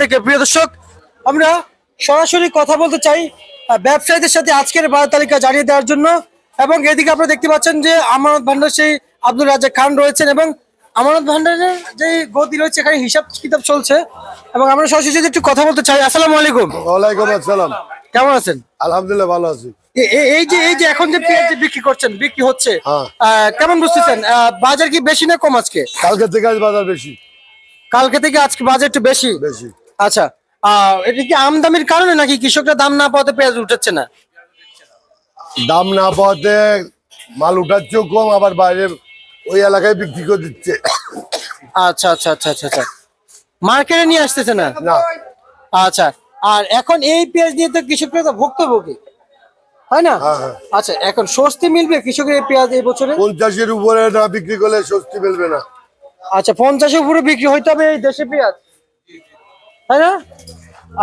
থেকে প্রিয় দর্শক আমরা সরাসরি কথা বলতে চাই ব্যবসায়ীদের সাথে আজকের বাজার তালিকা জানিয়ে দেওয়ার জন্য। এবং এদিকে আপনারা দেখতে পাচ্ছেন যে আমানত ভান্ডার সেই আব্দুল রাজা খান রয়েছেন এবং আমানত ভান্ডারের যে গতি রয়েছে এখানে হিসাব কিতাব চলছে। এবং আমরা সরাসরি যদি একটু কথা বলতে চাই আসসালামু আলাইকুম। ওয়ালাইকুম আসসালাম। কেমন আছেন? আলহামদুলিল্লাহ ভালো আছি। এই যে এই যে এখন যে পেঁয়াজ বিক্রি করছেন বিক্রি হচ্ছে হ্যাঁ। কেমন বুঝতেছেন? বাজার কি বেশি না কম আজকে? কালকে থেকে আজ বাজার বেশি। কালকে থেকে আজকে বাজার একটু বেশি? বেশি। আচ্ছা এটা কি আমদামির কারণে নাকি কৃষকরা দাম না পাওয়াতে পেঁয়াজ উঠাচ্ছে না? দাম না পাওয়াতে মাল উঠাচ্ছেও কম আবার বাইরে ওই এলাকায় বিক্রি করে দিচ্ছে। আচ্ছা আচ্ছা আচ্ছা আচ্ছা আচ্ছা। মার্কেটে নিয়ে আসতেছে না? না। আচ্ছা আর এখন এই পেঁয়াজ নিয়ে তো কৃষকরা তো ভুক্তভোগী। হয় না? হ্যাঁ, হ্যাঁ। আচ্ছা এখন স্বস্তি মিলবে কৃষকের এই পেঁয়াজ এই বছরে? পঞ্চাশের উপরে না বিক্রি করলে স্বস্তি মিলবে না। আচ্ছা পঞ্চাশের উপরে বিক্রি হইতে হবে এই দেশে পেঁয়াজ? তাই না?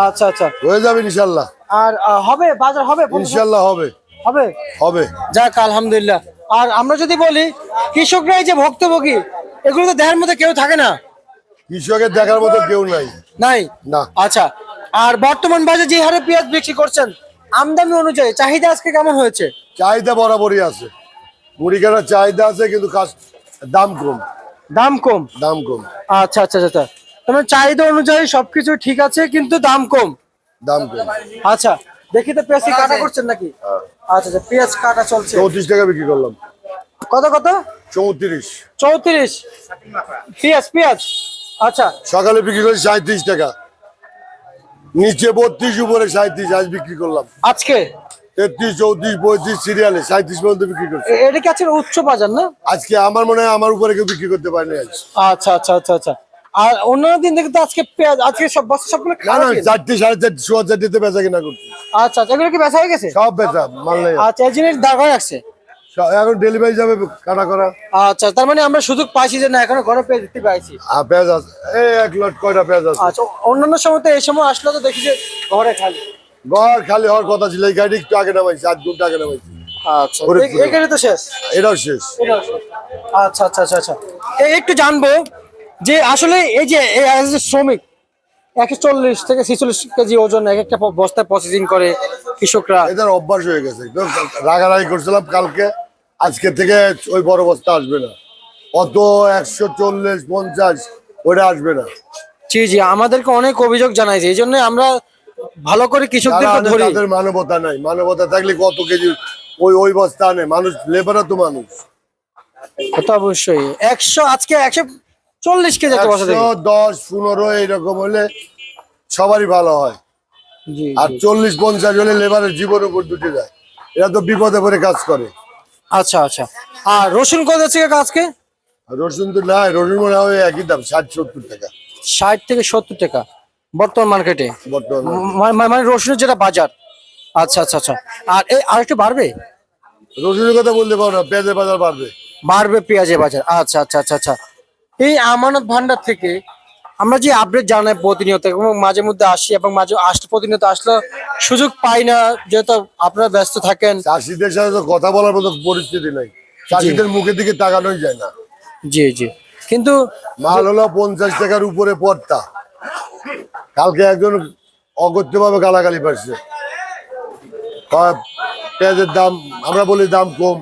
আচ্ছা আচ্ছা। হয়ে যাবে ইনশাল্লাহ। আর হবে? বাজার হবে? ইনশাল্লাহ হবে। হবে? হবে। যাক আলহামদুলিল্লাহ। আর আমরা যদি বলি কৃষকরা এই যে ভক্তভোগী এগুলো তো দেহের মধ্যে কেউ থাকে না। কৃষকের দেখার মতো কেউ নাই। নাই? না। আচ্ছা। আর বর্তমান বাজারে যে হারে পেঁয়াজ বিক্রি করছেন আমদানি অনুযায়ী চাহিদা আজকে কেমন হয়েছে? চাহিদা বরাবরই আছে। মুড়ি কাটার চাহিদা আছে কিন্তু দাম কম। দাম কম? দাম কম। আচ্ছা আচ্ছা আচ্ছা আচ্ছা। তোমার চাহিদা অনুযায়ী সবকিছু ঠিক আছে কিন্তু দাম কম। দাম কম। আচ্ছা দেখি তো পেঁয়াজ কাটা করছেন নাকি? আচ্ছা আচ্ছা পেঁয়াজ কাটা চলছে। চৌত্রিশ টাকা বিক্রি করলাম। কত কত? চৌত্রিশ। চৌত্রিশ। পেঁয়াজ পেঁয়াজ। আচ্ছা। সকালে বিক্রি করি সাঁত্রিশ টাকা। নিচে বত্রিশ উপরে সাঁত্রিশ আজ বিক্রি করলাম। আজকে? তেত্রিশ চৌত্রিশ পঁয়ত্রিশ সিরিয়ালে সাঁত্রিশ পর্যন্ত বিক্রি করছি। এটা কি আজকে উচ্চ বাজার না? আজকে আমার মনে হয় আমার উপরে কেউ বিক্রি করতে পারেনি আজ। আচ্ছা আচ্ছা আচ্ছা আচ্ছা। আর অন্যান্য দিন দেখে তো আজকে পেঁয়াজ আজকে সব বস্তা সবগুলো খারাপ না সাড়ে চারটে সোয়া চারটেতে বেচা কিনা করছি। আচ্ছা আচ্ছা এগুলো কি বেচা হয়ে গেছে? সব বেচা মাল নেই। আচ্ছা এই জিনিস দাঁড় করে রাখছে এখন ডেলিভারি যাবে কাটা করা। আচ্ছা তার মানে আমরা সুযোগ পাইছি যে না এখনও ঘরে পেয়ে দিতে পাইছি। আর পেঁয়াজ আছে এই এক লট কয়টা পেঁয়াজ আছে? আচ্ছা অন্যান্য সময় তো এই সময় আসলে তো দেখি যে ঘরে খালি। ঘর খালি হওয়ার কথা ছিল এই গাড়ি একটু আগে নামাইছি আট ঘণ্টা আগে নামাইছি। আচ্ছা ওরে এ- এখানে তো শেষ? এটাও শেষ। এটাও শেষ। আচ্ছা আচ্ছা আচ্ছা আচ্ছা। এই একটু জানব যে আসলে এই যে শ্রমিক একশো চল্লিশ থেকে ছেচল্লিশ কেজি ওজন এক একটা বস্তায় প্রসেসিং করে কৃষকরা। এদের অভ্যাস হয়ে গেছে। রাগারাগি করছিলাম কালকে আজকে থেকে ওই বড় বস্তা আসবে না। অত একশো চল্লিশ পঞ্চাশ ওটা আসবে না। জি জি আমাদেরকে অনেক অভিযোগ জানাইছে। এই জন্য আমরা ভালো করে আনে তাদের মানবতা নাই। মানবতা থাকলে কত কেজি ওই ওই বস্তা আনে? মানুষ লেবারও তো মানুষ। অবশ্যই। একশো আজকে একশো চল্লিশ কেজি একটা দেখি। দশ পনেরো এরকম হলে সবারই ভালো হয়। আর চল্লিশ পঞ্চাশ হলে লেবারের জীবন উপর দুটে যায়। এরা তো বিপদে পড়ে কাজ করে। আচ্ছা আচ্ছা। আর রসুন কত আছে আর রসুন তো নাই রসুন মনে হয় একই দাম ষাট সত্তর টাকা। ষাট থেকে সত্তর টাকা বর্তমান মার্কেটে। বর্তমানে মানে রসুনের যেটা বাজার। আচ্ছা আচ্ছা আচ্ছা। আর এই আর একটু বাড়বে? রসুনের কথা বলতে পারো না পেঁয়াজের বাজার বাড়বে। বাড়বে পেঁয়াজের বাজার। আচ্ছা আচ্ছা আচ্ছা আচ্ছা। এই আমানত ভান্ডার থেকে আমরা যে আপডেট জানাই প্রতিনিয়ত এবং মাঝে মধ্যে আসি এবং মাঝে আসলে প্রতিনিয়ত আসলে সুযোগ পাই না যেহেতু আপনারা ব্যস্ত থাকেন। চাষিদের সাথে তো কথা বলার মতো পরিস্থিতি নাই। চাষিদের মুখের দিকে তাকানোই যায় না। জি জি। কিন্তু মাল হলো পঞ্চাশ টাকার উপরে পড়তা কালকে একজন অগত্য ভাবে গালাগালি কয়, পেঁয়াজের দাম আমরা বলি দাম কম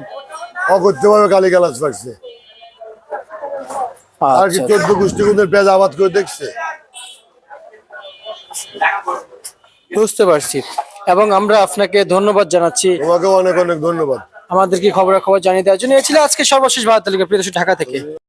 অগত্য ভাবে গালি গালাজ পাচ্ছে আর কি আচ্ছা, চোদ্দ গোষ্ঠী কোনদের পেঁয়াজ আবাদ করে দেখছে। বুঝতে পারছি। এবং আমরা আপনাকে ধন্যবাদ জানাচ্ছি। তোমাকে অনেক অনেক ধন্যবাদ। আমাদেরকে খবরাখবর জানিয়ে দেওয়ার জন্য। এ ছিল আজকে সর্বশেষ ভারত তালিকা প্রিয় ঢাকা থেকে।